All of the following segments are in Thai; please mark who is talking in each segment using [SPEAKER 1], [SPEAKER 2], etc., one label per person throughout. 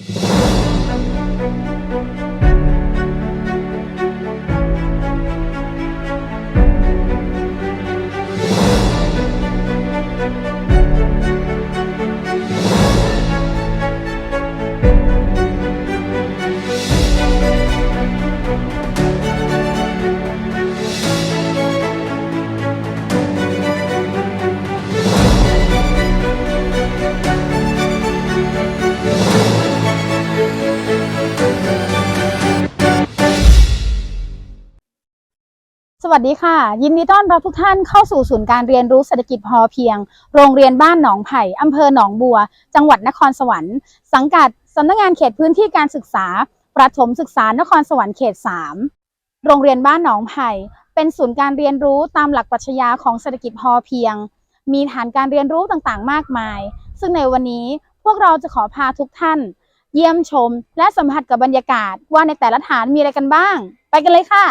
[SPEAKER 1] ส วัสดีค่ะ ยินดีต้อนรับทุกท่านเข้าสู่ศูนย์การเรียนรู้เศรษฐกิจพอเพียง โรงเรียนบ้านหนองไผ่อำเภอหนองบัว จังหวัดนครสวรรค์ สังกัดสำนักงานเขตพื้นที่การศึกษา ประถมศึกษานครสวรรค์เขต 3 โรงเรียนบ้านหนองไผ่เป็นศูนย์การเรียนรู้ตามหลักปรัชญาของเศรษฐกิจพอเพียง มีฐานการเรียนรู้ต่างๆ มากมาย ซึ่งในวันนี้พวกเราจะขอพาทุกท่าน เยี่ยมชม และสัมผัสกับบรรยากาศว่าในแต่ละฐานมีอะไรกันบ้าง ไปกันเลยค่ะ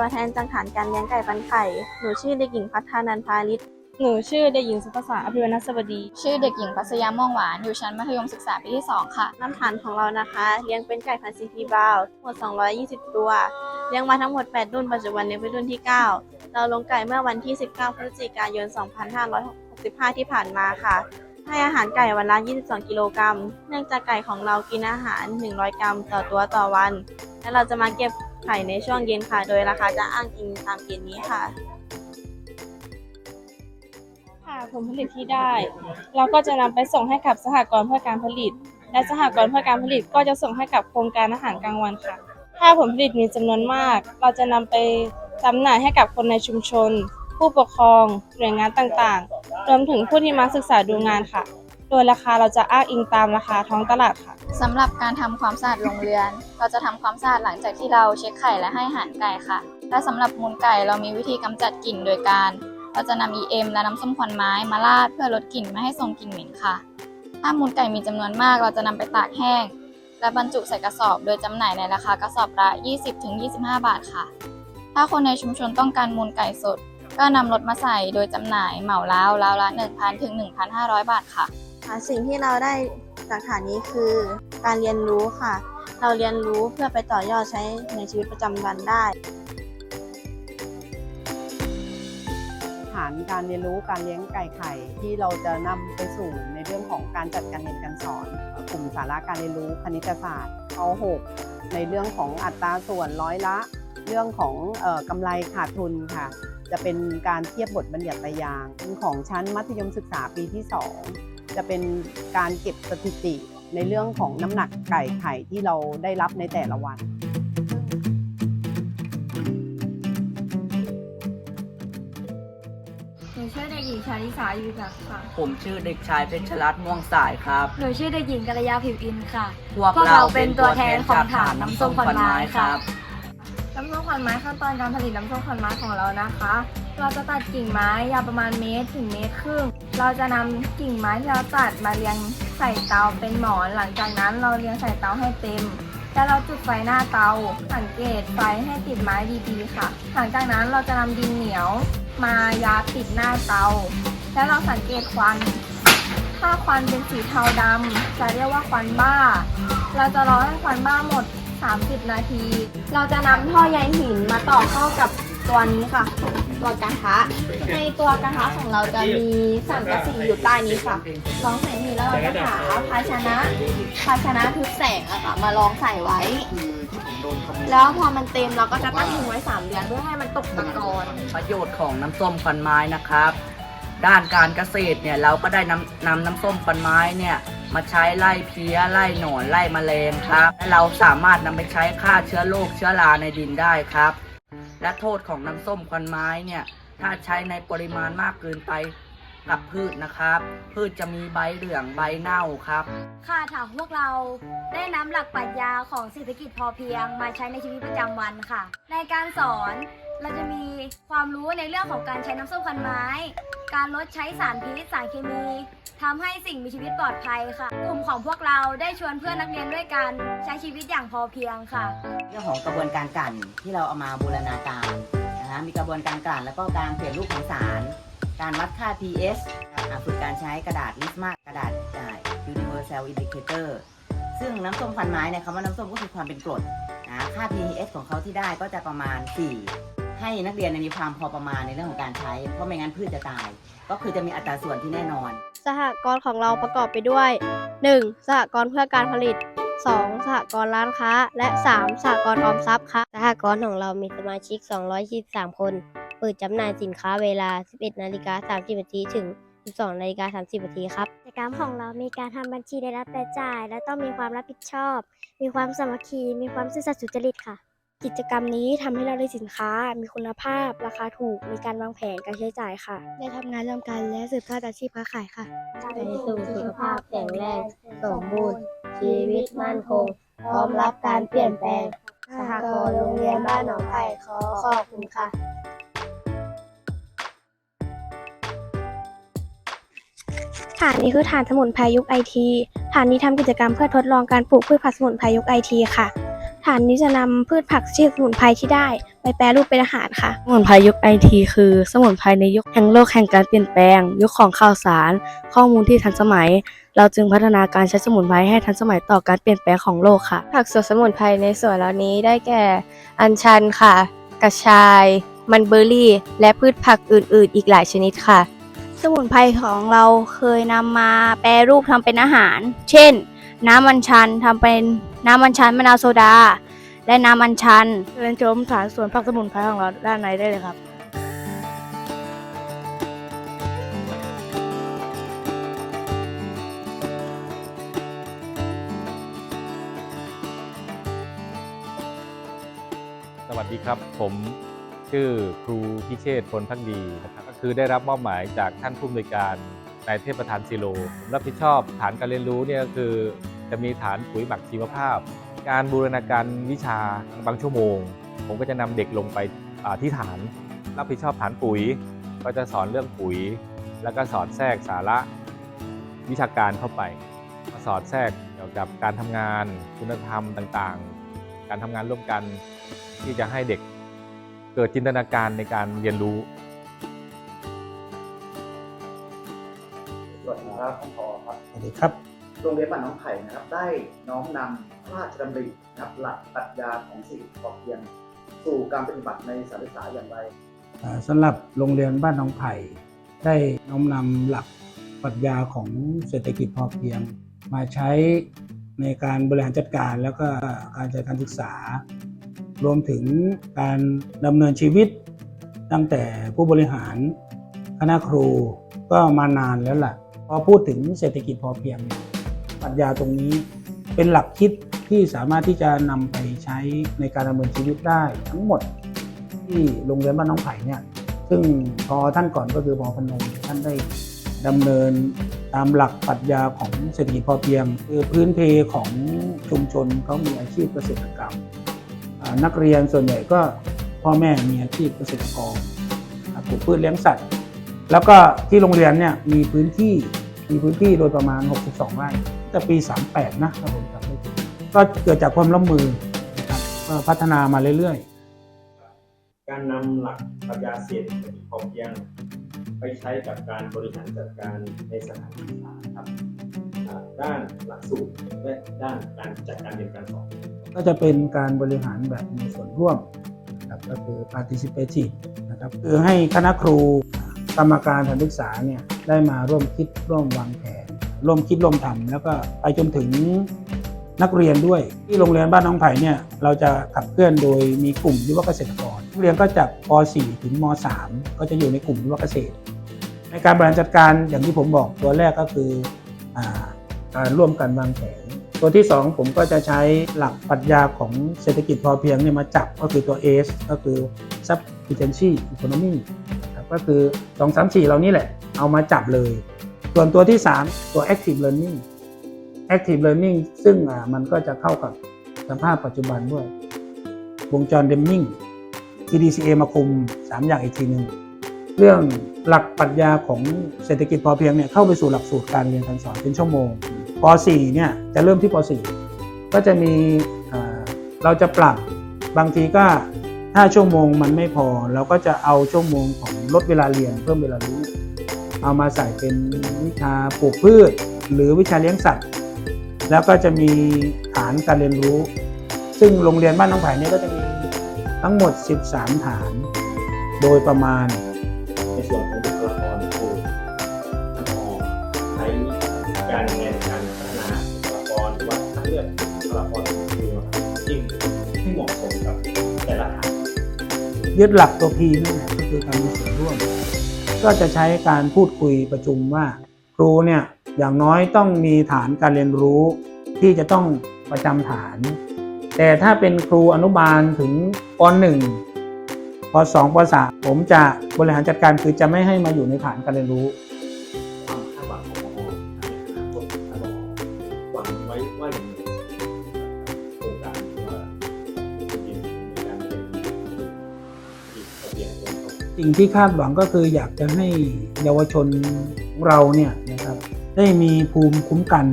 [SPEAKER 2] ตัวแทนจังหารการเลี้ยงไก่ปันไข่ หนูชื่อเด็กหญิงพัฒนันพาลิศ
[SPEAKER 3] หนูชื่อเด็กหญิงสุภาษาอภิวรรณสวัสดี
[SPEAKER 4] ชื่อเด็กหญิงปัสยาม่วงหวาน อยู่ชั้นมัธยมศึกษาปีที่ 2 ค่ะ
[SPEAKER 2] น้ำฐานของเรานะคะ เลี้ยงเป็นไก่พันธุ์ซีพีบราวน์ทั้งหมด 220 ตัว เลี้ยงมาทั้งหมด 8 รุ่น ปัจจุบันนี้เป็นรุ่นที่ 9 เราลงไก่เมื่อวันที่ 19 พฤศจิกายน 2565 ที่ผ่านมาค่ะ ให้อาหารไก่วันละ 22 กิโลกรัม เนื่องจากไก่ของเรากินอาหาร 100 กรัม ต่อตัวต่อวัน และเราจะมาเก็บ ไข่ในช่วงเย็นค่ะ โดยราคาจะอ้างอิงตามเกณฑ์นี้ค่ะ
[SPEAKER 3] ค่ะผลผลิตที่ได้ เราก็จะนำไปส่งให้กับสหกรณ์เพื่อการผลิต และสหกรณ์เพื่อการผลิตก็จะส่งให้กับโครงการอาหารกลางวันค่ะ ถ้าผลผลิตมีจำนวนมาก เราจะนำไปจำหน่ายให้กับคนในชุมชน ผู้ปกครอง หน่วยงานต่างๆ รวมถึงผู้ที่มาศึกษาดูงานค่ะ โดยราคาเราจะอ้างอิงตามราคาท้องตลาดค่ะ
[SPEAKER 4] สำหรับการทำความสะอาดโรงเรือน เราจะทำความสะอาดหลังจากที่เราเช็คไข่และให้อาหารไก่ค่ะ และสำหรับมูลไก่เรามีวิธีกำจัดกลิ่นโดยการ เราจะนำ EM และน้ำส้มควันไม้มาราดเพื่อลดกลิ่นไม่ให้ส่งกลิ่นเหม็นค่ะ ถ้ามูลไก่มีจำนวนมากเราจะนำไปตากแห้ง และบรรจุใส่กระสอบ โดยจำหน่ายในราคากระสอบละ 20-25 บาทค่ะ ถ้าคนในชุมชนต้องการมูลไก่สด ก็นำรถมาใส่โดยจำหน่ายเหมาแล้วแล้วละ 1,000ถึง1,500 บาทค่ะ
[SPEAKER 2] ค่ะ สิ่งที่เราได้จากฐานนี้คือการเรียนรู้ค่ะ เราเรียนรู้เพื่อไปต่อยอดใช้ในชีวิตประจำวันได้
[SPEAKER 5] ฐานการเรียนรู้การเลี้ยงไก่ไข่ที่เราจะนำไปสู่ในเรื่องของการจัดการเรียนการสอนกลุ่มสาระการเรียนรู้คณิตศาสตร์เอา6ในเรื่องของอัตราส่วนร้อยละ เรื่องของเออกำไรขาดทุนค่ะ จะเป็นการเทียบบทบัญญัติยางของชั้นมัธยมศึกษาปีที่ 2 จะเป็นการเก็บสถิติในเรื่องของน้ำหนักไก่ไข่ที่เราได้รับในแต่ละวัน
[SPEAKER 6] หนูชื่อเด็กหญิงชาลิสาอยู่จักค่ะ
[SPEAKER 7] ผมชื่อเด็กชายเพชรรัตน์ม่วงสายครับ
[SPEAKER 6] หนูชื่อเด็กหญิงกัลยาผิวอินค่ะ
[SPEAKER 7] พวก
[SPEAKER 6] พวก
[SPEAKER 7] เรา
[SPEAKER 6] เรา
[SPEAKER 7] เป็
[SPEAKER 6] เป็นน
[SPEAKER 7] ตั
[SPEAKER 6] ตัวว
[SPEAKER 7] แท
[SPEAKER 6] แท
[SPEAKER 7] น
[SPEAKER 6] น
[SPEAKER 7] ข
[SPEAKER 6] ข
[SPEAKER 7] อ
[SPEAKER 6] องง
[SPEAKER 7] ฐา
[SPEAKER 6] ฐานน
[SPEAKER 7] น้ำ
[SPEAKER 6] น้ำ
[SPEAKER 7] ส้
[SPEAKER 6] ส้
[SPEAKER 7] ม
[SPEAKER 6] ม
[SPEAKER 7] ข
[SPEAKER 6] ข
[SPEAKER 7] วั
[SPEAKER 6] วั
[SPEAKER 7] ญ
[SPEAKER 6] ญ
[SPEAKER 7] ไม้
[SPEAKER 6] ไม้
[SPEAKER 7] ครั
[SPEAKER 6] ค่ะ
[SPEAKER 7] บ
[SPEAKER 6] น้ำส้มขวัญไม้ขั้นตอนการผลิตน้ำส้มขวัญไม้ของเรานะคะ เราจะตัดกิ่งไม้ยาวประมาณเมตรถึงเมตรครึ่ง เราจะนำกิ่งไม้ที่เราตัดมาเรียงใส่เตาเป็นหมอนหลังจากนั้นเราเรียงใส่เตาให้เต็มแล้วเราจุดไฟหน้าเตา สังเกตไฟให้ติดไม้ดีๆค่ะ หลังจากนั้นเราจะนำดินเหนียวมายาปิดหน้าเตา แล้วเราสังเกตควัน ถ้าควันเป็นสีเทาดำจะเรียกว่าควันบ้า เราจะรอให้ควันบ้าหมด 30 นาที เราจะนำท่อใยหินมาต่อเข้ากับตัวนี้ค่ะ ตัวกระทะ ในตัวกระทะของเราจะมีสังกะสีอยู่ใต้นี้ค่ะลองใส่ทีแล้วเราจะหาภาชนะ ภาชนะทึบแสงอะค่ะ มาลองใส่ไว้ แล้วพอมันเต็มเราก็จะตั้งทิ้งไว้3เดือนเพื่อให้มันตกตะกอน
[SPEAKER 7] ประโยชน์ของน้ำส้มควันไม้นะครับ ด้านการเกษตรเนี่ยเราก็ได้นำนำน้ำส้มควันไม้เนี่ย มาใช้ไล่เพี้ยไล่หนอนไล่แมลงครับและเราสามารถนำไปใช้ฆ่าเชื้อโรคเชื้อราในดินได้ครับ และโทษของน้ำส้มควันไม้เนี่ยถ้าใช้ในปริมาณมากเกินไปกับพืชนะครับ พืชจะมีใบเหลืองใบเน่าครับ
[SPEAKER 8] ค่ะถามพวกเราได้นำหลักปรัชญาของเศรษฐกิจพอเพียง มาใช้ในชีวิตประจำวันค่ะ ในการสอนเราจะมีความรู้ในเรื่องของการใช้น้ำส้มควันไม้ การลดใช้สารพิษสารเคมีทำให้สิ่งมีชีวิตปลอดภัยค่ะ กลุ่มของพวกเราได้ชวนเพื่อนนักเรียนด้วยกันใช้ชีวิตอย่างพอเพียงค่ะ
[SPEAKER 9] เรื่องของกระบวนการกลั่นที่เราเอามาบูรณาการนะฮะมีกระบวนการกลั่นแล้วก็การเปลี่ยนรูปของสาร การวัดค่า pH อ่าฝึกการใช้กระดาษลิสมากระดาษอ่า universal indicator ซึ่งน้ำส้มควันไม้เนี่ยคำว่าน้ำส้มก็คือความเป็นกรดนะค่า pH ของเขาที่ได้ก็จะประมาณ 4 ให้นักเรียนเนยมีความพอประมาณในเรื่องของการใช้ เพราะไม่งั้นพืชจะตาย ก็คือจะมีอัตราส่วนที่แน่นอน
[SPEAKER 10] สหกรณ์ของเราประกอบไปด้วย 1. สหกรณ์เพื่อการผลิต 2. สหกรณ์ร้านค้า และ 3. สหกรณ์ออมทรัพย์ค่ะสหกรณ์ของเรามีสมาชิก 223 คน เปิดจำหน่ายสินค้าเวลา 11นาฬิกา30นาทีถึง 12นาฬิกา30นาทีครับ
[SPEAKER 8] กิจกรรมของเรามีการทำบัญชีได้รับรายจ่าย และต้องมีความรับผิดชอบ มีความสามัคคี มีความซื่อสัตย์สุจริตค่ะ
[SPEAKER 10] กิจกรรมนี้ทำให้เราได้สินค้า มีคุณภาพ ราคาถูก มีการวางแผนการใช้จ่ายค่ะ ได้ทำงานร่วมกันและสืบทอดอาชีพค้าขายค่ะ
[SPEAKER 8] ไปสู่สุขภาพแข็งแรง
[SPEAKER 10] สมบูรณ์ ชีวิตมั่นคง พร้อมรับการเปลี่ยนแปลงสหกรณ์โรงเรียนบ้านหนองไผ่ขอขอบคุณค่ะฐานนี้คือฐานสมุนไพรยุคไอทีฐานนี้ทำกิจกรรมเพื่อทดลองการปลูกพืชผักสมุนไพรยุคไอทีค่ะ ฐานนี้จะนำพืชผักชนิดสมุนไพรที่ได้ ไปแปรรูปเป็นอาหารค่ะ
[SPEAKER 11] สมุนไพรยุคไอทีคือ สมุนไพรในยุคแห่งโลกแห่งการเปลี่ยนแปลง ยุคของข่าวสาร ข้อมูลที่ทันสมัย เราจึงพัฒนาการใช้สมุนไพรให้ทันสมัยต่อการเปลี่ยนแปลงของโลกค่ะ
[SPEAKER 10] ผักสดสมุนไพรในส่วนเหล่านี้ได้แก่ อัญชันค่ะ กระชาย มันเบอร์รี่ และพืชผักอื่น ๆ อีกหลายชนิดค่ะ สมุนไพรของเราเคยนำมาแปรรูปทำเป็นอาหาร เช่น น้ำอัญชันทำเป็น น้ำอัญชันมะนาวโซดา และน้ำอัญชัน
[SPEAKER 11] เชิญชมฐานสวนผักสมุนไพรของเราด้านในได้เลยครับ
[SPEAKER 12] สวัสดีครับผมชื่อครูพิเชษฐ์พลพักดีนะครับก็คือได้รับมอบหมายจากท่านผู้อำนวยการนายเทพประธานซิโลผมรับผิดชอบฐานการเรียนรู้เนี่ยก็คือ จะมีฐานปุ๋ยหมักชีวภาพ การบูรณาการวิชาบางชั่วโมง ผมก็จะนำเด็กลงไปอ่าที่ฐาน รับผิดชอบฐานปุ๋ย ก็จะสอนเรื่องปุ๋ย แล้วก็สอดแทรกสาระวิชาการเข้าไปมาสอดแทรกเกี่ยวกับการทำงานคุณธรรมต่างๆ การทำงานร่วมกันที่จะให้เด็กเกิดจินตนาการในการเรียนรู้
[SPEAKER 13] สวัสดีครับท่านผอครับ
[SPEAKER 14] สวัสดีครับ
[SPEAKER 13] โรงเรียนบ้านน้องไผ่นะครับได้น้อมนำพระราชดำรินะครับหลักปรัชญาของสิ่งพอเพียงสู่การปฏิบัติในสารศึกษาอย่างไร
[SPEAKER 14] สำหรับโรงเรียนบ้านน้องไผ่ได้น้อมนำหลักปรัชญาของเศรษฐกิจพอเพียง มาใช้ในการบริหารจัดการแล้วก็การจัดการศึกษา รวมถึงการดำเนินชีวิตตั้งแต่ผู้บริหารคณะครูก็มานานแล้วล่ะ พอพูดถึงเศรษฐกิจพอเพียงเนี่ย ปรัชญาตรงนี้ เป็นหลักคิดที่สามารถที่จะนำไปใช้ในการดำเนินชีวิตได้ทั้งหมดที่โรงเรียนบ้านน้องไผ่เนี่ยซึ่งพอท่านก่อนก็คือพอพนมท่านได้ดำเนินตามหลักปรัชญาของเศรษฐกิจพอเพียง คือพื้นเพของชุมชนเขามีอาชีพเกษตรกรรม นักเรียนส่วนใหญ่ก็พ่อแม่มีอาชีพเกษตรกรปลูกพืชเลี้ยงสัตว์ แล้วก็ที่โรงเรียนเนี่ยมีพื้นที่มีพื้นที่โดยประมาณ 62 ไร่ แต่ปี 38 นะถ้าผมจำไม่ผิดก็เกิดจากความร่วมมือนะครับก็พัฒนามาเรื่อย ๆ
[SPEAKER 15] การนำหลักปรัชญาเศรษฐกิจพอเพียง ไปใช้กับการบริหารจัดการในสถานศึกษาครับอ่าด้านหลักสูตรและด้านการจัดการเรียนการสอน
[SPEAKER 14] ก็จะเป็นการบริหารแบบมีส่วนร่วมนะครับก็คือ participative นะครับคือให้คณะครูกรรมการสถานศึกษาเนี่ยได้มาร่วมคิดร่วมวางแผน ร่วมคิดร่วมทำแล้วก็ไปจนถึงนักเรียนด้วย ที่โรงเรียนบ้านน้องไผ่เนี่ยเราจะขับเคลื่อนโดยมีกลุ่มยุวเกษตรกรนักเรียนก็จากป .4 ถึงม .3 ก็จะอยู่ในกลุ่มยุวเกษตร ในการบริหารจัดการอย่างที่ผมบอกตัวแรกก็คืออการร่วมกันวางแผนตัวที่ 2 ผมก็จะใช้หลักปรัชญาของเศรษฐกิจพอเพียงเนี่ยมาจับก็คือตัว S ก็คือ sufficiency economy นะครับก็คือ 2 3 4 เรานี่แหละ เอามาจับเลย ส่วนตัวที่ 3 ตัว active learning active learning ซึ่งมันก็จะเข้ากับสภาพปัจจุบันด้วย วงจรเดมมิง PDCA มาคุม 3 อย่างอีกทีหนึ่งเรื่องหลักปรัชญาของเศรษฐกิจพอเพียงเนี่ยเข้าไปสู่หลักสูตรการเรียนการสอนเป็นชั่วโมงป .4 เนี่ยจะเริ่มที่ป .4 ก็จะมีเราจะปรับบางทีก็ถ้าชั่วโมงมันไม่พอ เราก็จะเอาชั่วโมงของลดเวลาเรียนเพิ่มเวลารู้ เอามาใส่เป็นวิชาปลูกพืช หรือวิชาเลี้ยงสัตว์ แล้วก็จะมีฐานการเรียนรู้ ซึ่งโรงเรียนบ้านน้องไผ่เนี่ยก็จะมีทั้งหมด 13 ฐาน โดยประมาณ
[SPEAKER 15] ในส่วนของบุคลากรครูท่านผอใช้การในการพัฒนาบุคลากรหรือว่าคัดเลือกบุคลากรครูจริงที่เหมาะสมกับแต่ละฐาน
[SPEAKER 14] ยึดหลักตัว P นี่แหละก็คือการมีส่วนร่วม ก็จะใช้การพูดคุยประชุมว่า ครูเนี่ยอย่างน้อยต้องมีฐานการเรียนรู้ที่จะต้องประจำฐาน แต่ถ้าเป็นครูอนุบาลถึงป .1 ป .2 ป .3 ผมจะบริหารจัดการคือจะไม่ให้มาอยู่ในฐานการเรียนรู้
[SPEAKER 15] ความคาดหวังของผอในอนาคตท่านผอหวังไว้ว่าอย่างไร
[SPEAKER 14] สิ่งที่คาดหวังก็คืออยากจะให้เยาวชนเราเนี่ยนะครับได้มีภูมิคุ้มกัน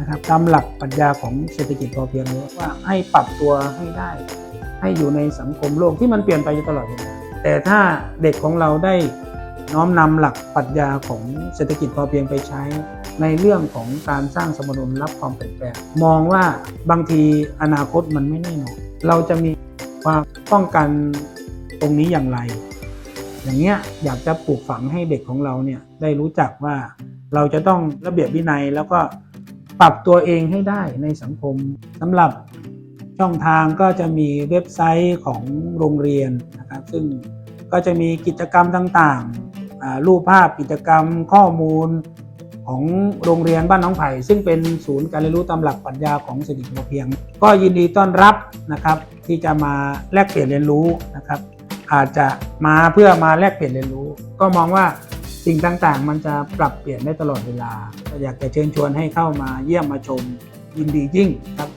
[SPEAKER 14] นะครับตามหลักปรัชญาของเศรษฐกิจพอเพียงว่าให้ปรับตัวให้ได้ ให้อยู่ในสังคมโลกที่มันเปลี่ยนไปอยู่ตลอดเวลาแต่ถ้าเด็กของเราได้น้อมนำหลักปรัชญาของเศรษฐกิจพอเพียงไปใช้ ในเรื่องของการสร้างสมดุลรับความเปลี่ยนแปลงมองว่าบางทีอนาคตมันไม่แน่นอนเราจะมีความป้องกันตรงนี้อย่างไร อย่างเงี้ยอยากจะปลูกฝังให้เด็กของเราเนี่ยได้รู้จักว่าเราจะต้องระเบียบวินัยแล้วก็ปรับตัวเองให้ได้ในสังคมสำหรับช่องทางก็จะมีเว็บไซต์ของโรงเรียนนะครับซึ่งก็จะมีกิจกรรมต่างๆ รูปภาพกิจกรรมข้อมูลของโรงเรียนบ้านน้องไผ่ซึ่งเป็นศูนย์การเรียนรู้ตามหลักปรัชญาของเศรษฐกิจพอเพียง ก็ยินดีต้อนรับนะครับที่จะมาแลกเปลี่ยนเรียนรู้นะครับ อาจจะมาเพื่อมาแลกเปลี่ยนเรียนรู้ ก็มองว่าสิ่งต่างๆ มันจะปรับเปลี่ยนได้ตลอดเวลา อยากจะเชิญชวนให้เข้ามาเยี่ยมมาชมยินดียิ่งครับ